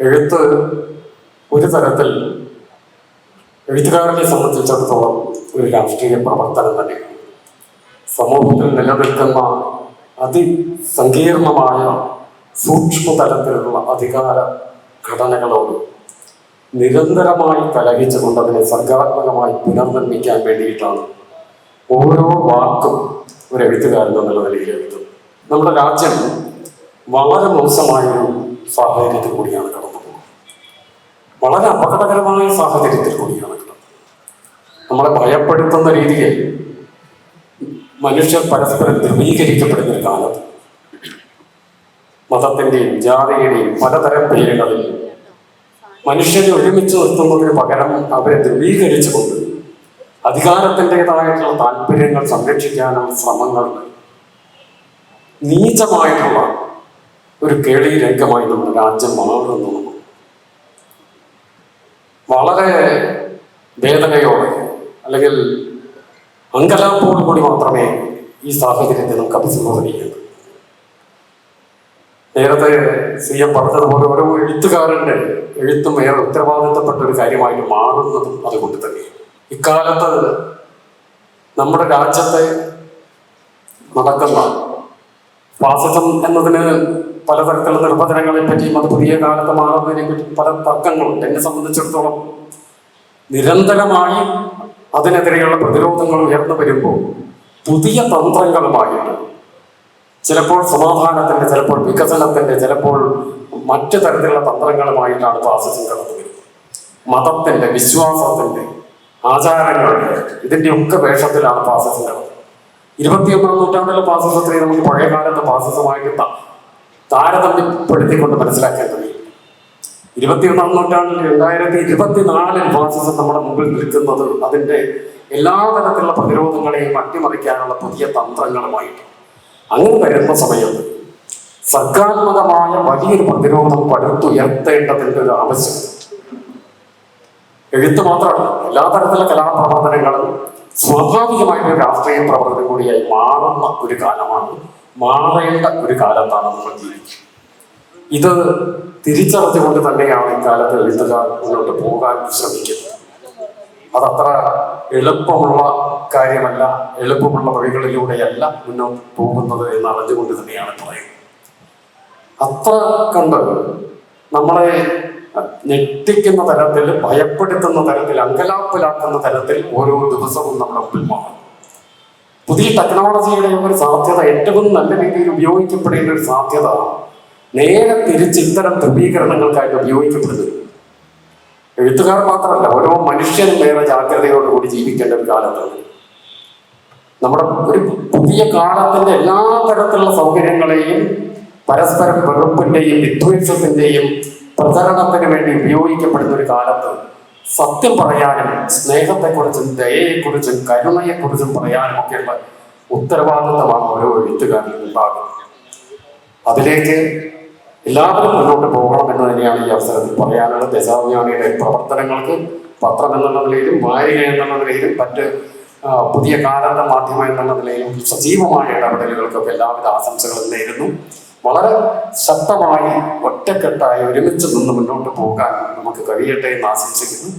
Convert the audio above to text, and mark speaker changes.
Speaker 1: എഴുത്ത് ഒരു തരത്തിൽ എഴുത്തുകാരനെ സംബന്ധിച്ചിടത്തോളം ഒരു രാഷ്ട്രീയ പ്രവർത്തനം തന്നെയാണ് സമൂഹത്തിൽ നിലനിൽക്കുന്ന അതിസങ്കീർണമായ സൂക്ഷ്മതലത്തിലുള്ള അധികാര ഘടനകളോട് നിരന്തരമായി കലഹിച്ചുകൊണ്ട് അതിനെ സർഗാത്മകമായി പുനർനിർമ്മിക്കാൻ വേണ്ടിയിട്ടാണ് ഓരോ വാക്കും ഒരു എഴുത്തുകാരൻ എന്നുള്ള നിലയിൽ എഴുതുന്നത്. നമ്മുടെ രാജ്യം വളരെ മോശമായൊരു സാഹചര്യത്തിൽ കൂടിയാണ് കടന്നു പോകുന്നത് വളരെ അപകടകരമായ സാഹചര്യത്തിൽ കൂടിയാണ് നമ്മളെ ഭയപ്പെടുത്തുന്ന രീതിയിൽ മനുഷ്യർ പരസ്പരം ധ്രുവീകരിക്കപ്പെടുന്ന ഒരു കാലത്ത് മതത്തിന്റെയും ജാതിയുടെയും പലതരം പേരുകളിൽ മനുഷ്യരെ ഒരുമിച്ച് നിർത്തുന്നതിന് പകരം അവരെ ധ്രുവീകരിച്ചുകൊണ്ട് അധികാരത്തിന്റെതായിട്ടുള്ള താല്പര്യങ്ങൾ സംരക്ഷിക്കാനുള്ള ശ്രമങ്ങൾ നീചമായിട്ടുള്ള ഒരു കേളി രംഗമായി നമ്മുടെ രാജ്യം മാറുന്നു വളരെ വേദനയോടെ അല്ലെങ്കിൽ അങ്കലാപ്പോടു കൂടി മാത്രമേ ഈ സാഹചര്യത്തെ നമുക്ക് അഭിസംബോധന നേരത്തെ സി എം പറഞ്ഞതുപോലെ ഓരോ എഴുത്തുകാരന്റെ എഴുത്തും ഏറെ ഉത്തരവാദിത്തപ്പെട്ട ഒരു കാര്യമായിട്ട് മാറുന്നതും അതുകൊണ്ട് തന്നെ. ഇക്കാലത്ത് നമ്മുടെ രാജ്യത്തെ നടക്കുന്ന ഫാസിസം എന്നതിന് പലതരത്തിലുള്ള നിർവചനങ്ങളെ പറ്റിയും അത് പുതിയ കാലത്ത് മാറുന്നതിനെ പറ്റി പല തർക്കങ്ങളുണ്ട്. എന്നെ സംബന്ധിച്ചിടത്തോളം നിരന്തരമായി അതിനെതിരെയുള്ള പ്രതിരോധങ്ങൾ ഉയർന്നു വരുമ്പോൾ പുതിയ തന്ത്രങ്ങളുമായിട്ട് ചിലപ്പോൾ സമാധാനത്തിന്റെ ചിലപ്പോൾ വികസനത്തിന്റെ ചിലപ്പോൾ മറ്റു തരത്തിലുള്ള തന്ത്രങ്ങളുമായിട്ടാണ് ഫാസിസം കടന്നു വരുന്നത്. മതത്തിന്റെ വിശ്വാസത്തിന്റെ ആചാരങ്ങളുടെ ഇതിന്റെ ഒക്കെ വേഷത്തിലാണ് ഫാസിസം കടന്നത് ഇരുപത്തിയൊന്നാം നൂറ്റാണ്ടിലെ ഫാസിസത്തിനെ നമുക്ക് പഴയ കാലത്തെ ഫാസിസമായിട്ട് ത- താരതമ്യപ്പെടുത്തിക്കൊണ്ട് മനസ്സിലാക്കാൻ കഴിയും. ഇരുപത്തിയൊന്നാം നൂറ്റാണ്ടിൽ രണ്ടായിരത്തി ഇരുപത്തിനാലിൽ ഫാസിസം നമ്മുടെ മുമ്പിൽ നിൽക്കുന്നത് അതിന്റെ എല്ലാ തരത്തിലുള്ള പ്രതിരോധങ്ങളെയും അട്ടിമറിക്കാനുള്ള പുതിയ തന്ത്രങ്ങളുമായിട്ട്. അങ്ങനെ വരുന്ന സമയത്ത് സർഗാത്മകമായ വലിയൊരു പ്രതിരോധം പടുത്തുയർത്തേണ്ടതിന്റെ ഒരു ആവശ്യം. എഴുത്ത് മാത്രമല്ല എല്ലാ തരത്തിലുള്ള കലാപ്രവർത്തനങ്ങളും സ്വാഭാവികമായിട്ട് രാഷ്ട്രീയ പ്രവർത്തനം കൂടിയായി മാറുന്ന ഒരു കാലമാണ് മാറേണ്ട ഒരു കാലത്താണ് നമ്മൾ ജീവിക്കുന്നത്. ഇത് തിരിച്ചറിഞ്ഞുകൊണ്ട് തന്നെയാണ് ഇക്കാലത്ത് എഴുത്തുകാർ മുന്നോട്ട് പോകാൻ ശ്രമിക്കുന്നത്. അതത്ര എളുപ്പമുള്ള കാര്യമല്ല എളുപ്പമുള്ള വഴികളിലൂടെയല്ല മുന്നോട്ട് പോകുന്നത് എന്ന് അറിഞ്ഞുകൊണ്ട് തന്നെയാണ് പറയുന്നത്. അത്ര കണ്ട് നമ്മളെ ഞെട്ടിക്കുന്ന തരത്തിൽ ഭയപ്പെടുത്തുന്ന തരത്തിൽ അങ്കലാപ്പിലാക്കുന്ന തരത്തിൽ ഓരോ ദിവസവും നമ്മുടെ മുമ്പിൽ മാറും. പുതിയ ടെക്നോളജിയുടെ ഒരു സാധ്യത ഏറ്റവും നല്ല രീതിയിൽ ഉപയോഗിക്കപ്പെടേണ്ട ഒരു സാധ്യത നേരെ തിരിച്ച് ഇത്തരം ധ്രുവീകരണങ്ങൾക്കായിട്ട് ഉപയോഗിക്കപ്പെടുന്നത്. എഴുത്തുകാർ മാത്രമല്ല ഓരോ മനുഷ്യനും ഏറെ ജാഗ്രതയോടുകൂടി ജീവിക്കേണ്ട ഒരു കാലത്താണ്. നമ്മുടെ ഒരു പുതിയ കാലത്തിന്റെ എല്ലാ തരത്തിലുള്ള സൗകര്യങ്ങളെയും പരസ്പരം വെറുപ്പിന്റെയും വിദ്വേഷത്തിന്റെയും പ്രചരണത്തിന് വേണ്ടി ഉപയോഗിക്കപ്പെടുന്ന ഒരു കാലത്ത് സത്യം പറയാനും സ്നേഹത്തെക്കുറിച്ചും ദയയെക്കുറിച്ചും കരുണയെക്കുറിച്ചും പറയാനും ഒക്കെയുള്ള ഉത്തരവാദിത്തമാണ് ഓരോ എഴുത്തുകാരിൽ ഉണ്ടാകുന്നത്. അതിലേക്ക് എല്ലാവരും മുന്നോട്ട് പോകണം എന്ന് തന്നെയാണ് ഈ അവസരത്തിൽ പറയാനുള്ളത്. ദേശാഭിമാനിയുടെ പ്രവർത്തനങ്ങൾക്ക് പത്രം എന്നുള്ള നിലയിലും വാരിക എന്നുള്ള നിലയിലും മറ്റ് പുതിയ കാലത്തെ മാധ്യമം എന്നുള്ള നിലയിലും സജീവമായ ഇടപെടലുകൾക്കൊക്കെ എല്ലാവിധ ആശംസകളും നേരുന്നു. വളരെ ശക്തമായി ഒറ്റക്കെട്ടായി ഒരുമിച്ച് നിന്ന് മുന്നോട്ട് പോകാൻ നമുക്ക് കഴിയട്ടെ എന്ന് ആശംസിക്കുന്നു.